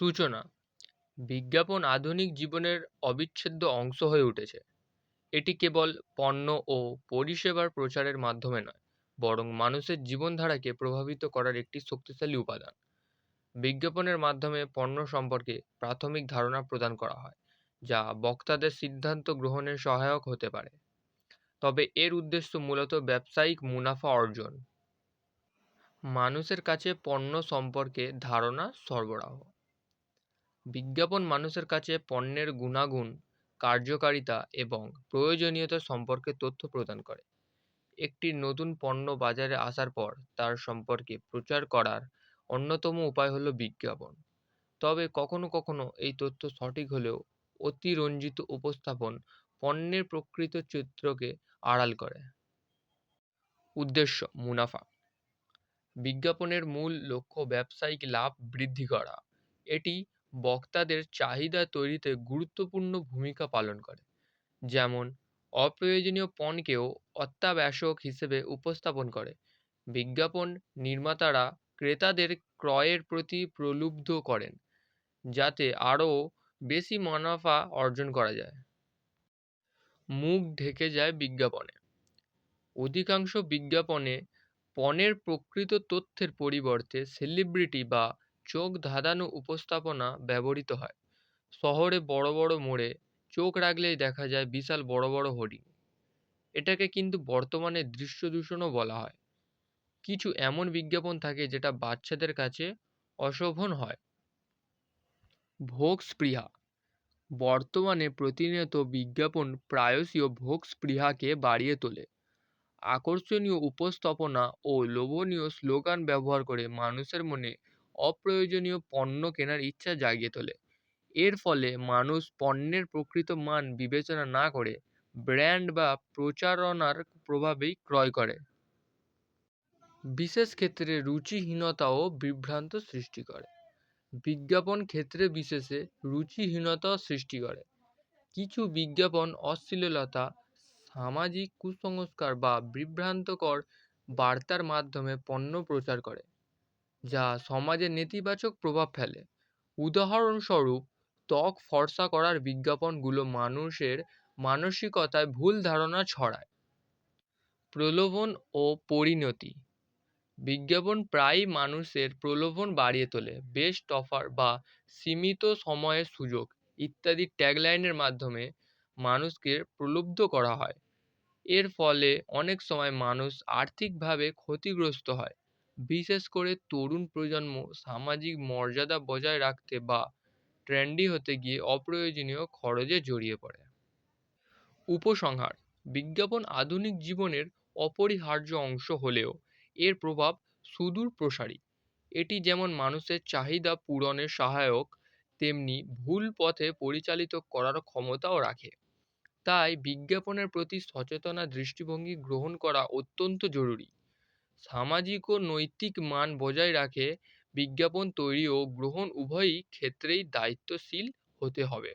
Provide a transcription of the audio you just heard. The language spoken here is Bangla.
সূচনা বিজ্ঞাপন আধুনিক জীবনের অবিচ্ছেদ্য অংশ হয়ে উঠেছে। এটি কেবল পণ্য ও পরিষেবার প্রচারের মাধ্যমে নয়, বরং মানুষের জীবনধারাকে প্রভাবিত করার একটি শক্তিশালী উপাদান। বিজ্ঞাপনের মাধ্যমে পণ্য সম্পর্কে প্রাথমিক ধারণা প্রদান করা হয়, যা বক্তাদের সিদ্ধান্ত গ্রহণের সহায়ক হতে পারে। তবে এর উদ্দেশ্য মূলত ব্যবসায়িক মুনাফা অর্জন। মানুষের কাছে পণ্য সম্পর্কে ধারণা সরবরাহ। বিজ্ঞাপন মানুষের কাছে পণ্যের গুণাগুণ, কার্যকারিতা এবং প্রয়োজনীয়তা সম্পর্কে তথ্য প্রদান করে। একটি নতুন পণ্য বাজারে আসার পর তার সম্পর্কে প্রচার করার অন্যতম উপায় হলো বিজ্ঞাপন। তবে কখনো কখনো এই তথ্য সঠিক হলেও অতিরঞ্জিত উপস্থাপন পণ্যের প্রকৃত চিত্রকে আড়াল করে। উদ্দেশ্য, মুনাফা। বিজ্ঞাপনের মূল লক্ষ্য ব্যবসায়িক লাভ বৃদ্ধি করা। এটি বক্তাদের চাহিদা তৈরিতে গুরুত্বপূর্ণ ভূমিকা পালন করে। যেমন, অপ্রয়োজনীয় পণ্যকেও অত্যাবশ্যক হিসেবে উপস্থাপন করে। বিজ্ঞাপন নির্মাতারা ক্রেতাদের ক্রয়ের প্রতি প্রলুব্ধ করেন, যাতে আরও বেশি মুনাফা অর্জন করা যায়। মুখ ঢেকে যায় বিজ্ঞাপনে। অধিকাংশ বিজ্ঞাপনে পণ্যের প্রকৃত তথ্যের পরিবর্তে সেলিব্রিটি বা চোখ ধাঁধানো উপস্থাপনা ব্যবহৃত হয়। শহরে বড় বড় মোড়ে চোখ রাখলেই দেখা যায় বিশাল বড় বড় হোর্ডিং। এটাকে কিন্তু বর্তমানে দৃশ্য দূষণও বলা হয়। কিছু এমন বিজ্ঞাপন থাকে যেটা বাচ্চাদের কাছে অশোভন হয়। ভোগ স্পৃহা বর্তমানে প্রতিনিয়ত বিজ্ঞাপন প্রায়শই ভোগ স্পৃহাকে বাড়িয়ে তোলে। আকর্ষণীয় উপস্থাপনা ও লোভনীয় স্লোগান ব্যবহার করে মানুষের মনে অপ্রয়োজনীয় পণ্য কেনার ইচ্ছা জাগিয়ে তোলে। এর ফলে মানুষ পণ্যের প্রকৃত মান বিবেচনা না করে ব্র্যান্ড বা প্রচারণার প্রভাবেই ক্রয় করে। বিশেষ ক্ষেত্রে রুচিহীনতা ও বিভ্রান্ত সৃষ্টি করে। বিজ্ঞাপন ক্ষেত্রে বিশেষে রুচিহীনতা সৃষ্টি করে। কিছু বিজ্ঞাপন অশ্লীলতা, সামাজিক কুসংস্কার বা বিভ্রান্তকর বার্তার মাধ্যমে পণ্য প্রচার করে। যা সমাজে নেতিবাচক প্রভাব ফেলে। উদাহরণস্বরূপ, ত্বক ফর্সা করার বিজ্ঞাপনগুলো মানুষের মানসিকতায় ভুল ধারণা ছড়ায়। প্রলোভন ও পরিণতি। বিজ্ঞাপন প্রায়ই মানুষের প্রলোভন বাড়িয়ে তোলে বেস্ট অফার বা সীমিত সময়ের সুযোগ ইত্যাদি ট্যাগলাইনের মাধ্যমে মানুষকে প্রলুব্ধ করা হয়। এর ফলে অনেক সময় মানুষ আর্থিকভাবে ক্ষতিগ্রস্ত হয়। বিশেষ করে তরুণ প্রজন্ম সামাজিক মর্যাদা বজায় রাখতে বা ট্রেন্ডি হতে গিয়ে অপ্রয়োজনীয় খরচে জড়িয়ে পড়ে। উপসংহার, বিজ্ঞাপন আধুনিক জীবনের অপরিহার্য অংশ হলেও এর প্রভাব সুদূর প্রসারী। এটি যেমন মানুষের চাহিদা পূরণে সহায়ক, তেমনি ভুল পথে পরিচালিত করার ক্ষমতাও রাখে। তাই বিজ্ঞাপনের প্রতি সচেতনা দৃষ্টিভঙ্গি গ্রহণ করা অত্যন্ত জরুরি। সামাজিক ও নৈতিক মান বজায় রাখে, বিজ্ঞাপন তৈরি ও গ্রহণ উভয়ই ক্ষেত্রেই দায়িত্বশীল হতে হবে।